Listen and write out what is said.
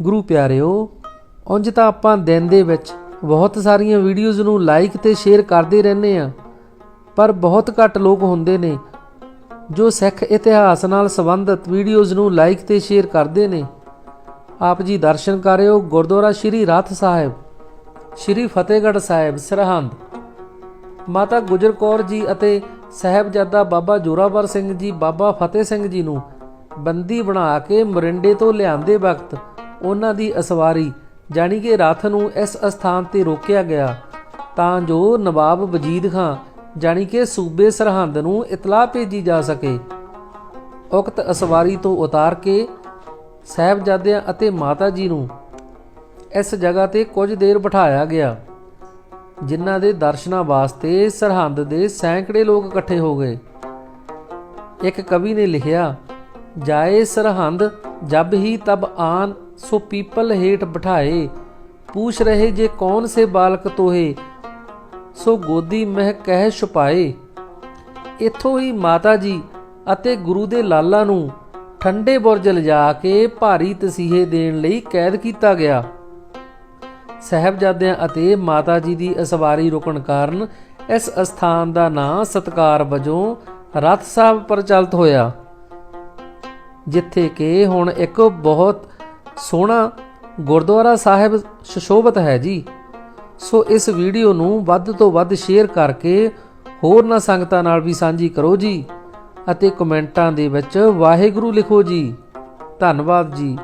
ਗੁਰੂ ਪਿਆਰਿਓ, ਉਂਝ ਤਾਂ ਆਪਾਂ ਦਿਨ ਦੇ ਵਿੱਚ ਬਹੁਤ ਸਾਰੀਆਂ ਵੀਡੀਓਜ਼ ਨੂੰ ਲਾਈਕ ਤੇ ਸ਼ੇਅਰ ਕਰਦੇ ਰਹਿੰਦੇ ਆ ਪਰ ਬਹੁਤ ਘੱਟ ਲੋਕ ਹੁੰਦੇ ਨੇ ਜੋ ਸਿੱਖ ਇਤਿਹਾਸ ਨਾਲ ਸੰਬੰਧਿਤ ਵੀਡੀਓਜ਼ ਨੂੰ ਲਾਈਕ ਤੇ ਸ਼ੇਅਰ ਕਰਦੇ ਨੇ। ਆਪ ਜੀ ਦਰਸ਼ਨ ਕਰਿਓ ਗੁਰਦੁਆਰਾ ਸ਼੍ਰੀ ਰਥ ਸਾਹਿਬ, ਸ਼੍ਰੀ ਫਤਿਹਗੜ੍ਹ ਸਾਹਿਬ, ਸਰਹੰਦ। ਮਾਤਾ ਗੁਜਰ ਕੌਰ ਜੀ ਅਤੇ ਸਹਿਬਜ਼ਾਦਾ ਬਾਬਾ ਜੋਰਾਵਰ ਸਿੰਘ ਜੀ, ਬਾਬਾ ਫਤਿਹ ਸਿੰਘ ਜੀ ਨੂੰ ਬੰਦੀ ਬਣਾ ਕੇ ਮਰਿੰਡੇ ਤੋਂ ਲਿਆਂਦੇ ਵਕਤ ਉਹਨਾਂ ਦੀ ਅਸਵਾਰੀ, ਜਾਣੀ ਕਿ ਰਥ ਨੂੰ ਇਸ ਅਸਥਾਨ ਤੇ ਰੋਕਿਆ ਗਿਆ। ਤਾਂ ਜੋ ਨਵਾਬ ਵਜੀਦ ਖਾਂ, ਜਾਣੀ ਕਿ ਸੂਬੇ ਸਰਹੰਦ ਨੂੰ ਇਤਲਾਹ ਭੇਜੀ ਜਾ ਸਕੇ। ਉਕਤ ਅਸਵਾਰੀ ਤੋਂ ਉਤਾਰ ਕੇ ਸਹਿਬਜ਼ਾਦਿਆਂ ਅਤੇ ਮਾਤਾ ਜੀ ਨੂੰ ਇਸ ਜਗ੍ਹਾ ਤੇ ਕੁਝ ਦੇਰ ਬਿਠਾਇਆ ਗਿਆ, ਜਿਨ੍ਹਾਂ ਦੇ ਦਰਸ਼ਨਾਂ ਵਾਸਤੇ ਸਰਹੰਦ ਦੇ ਸੈਂਕੜੇ ਲੋਕ ਇਕੱਠੇ ਹੋ ਗਏ। ਇੱਕ ਕਵੀ ਨੇ ਲਿਖਿਆ, ਜਾਏ ਸਰਹੰਦ ਜਬ ਹੀ ਤਬ ਆਨ, ਸੋ ਪੀਪਲ ਹੇਠ ਬਿਠਾਏ। ਪੂਛ ਰਹੇ ਜੇ ਕੌਣ ਸੇ ਬਾਲਕ ਤੋਹੇ? ਸੋ ਗੋਦੀ ਮਹਿ ਕਹਿ ਛੁਪਾਏ। ਇੱਥੋਂ ਹੀ ਮਾਤਾ ਜੀ ਅਤੇ ਗੁਰੂ ਦੇ ਲਾਲਾ ਨੂੰ ਠੰਡੇ ਬੁਰਜ ਲਿਜਾ ਕੇ ਭਾਰੀ ਤਸੀਹੇ ਦੇਣ ਲਈ ਕੈਦ ਕੀਤਾ ਗਿਆ। ਸਹਿਬਜ਼ਾਦਿਆਂ ਅਤੇ ਮਾਤਾ ਜੀ ਦੀ ਅਸਵਾਰੀ ਰੁਕਣ ਕਾਰਨ ਇਸ ਅਸਥਾਨ ਦਾ ਨਾਂ ਸਤਕਾਰ ਵਜੋਂ ਰਥ ਸਾਹਿਬ ਪ੍ਰਚਲਿਤ ਹੋਇਆ। ਜਿੱਥੇ ਕਿ ਹੁਣ ਇੱਕ ਬਹੁਤ ਸੋਹਣਾ ਗੁਰਦੁਆਰਾ ਸਾਹਿਬ ਸੁਸ਼ੋਭਿਤ ਹੈ ਜੀ। ਸੋ ਇਸ ਵੀਡੀਓ ਨੂੰ ਵੱਧ ਤੋਂ ਵੱਧ ਸ਼ੇਅਰ ਕਰਕੇ ਹੋਰ ਨਾ ਸੰਗਤਾਂ ਨਾਲ ਵੀ ਸਾਂਝੀ ਕਰੋ ਜੀ ਅਤੇ ਕਮੈਂਟਾਂ ਦੇ ਵਿੱਚ ਵਾਹਿਗੁਰੂ ਲਿਖੋ ਜੀ। ਧੰਨਵਾਦ ਜੀ।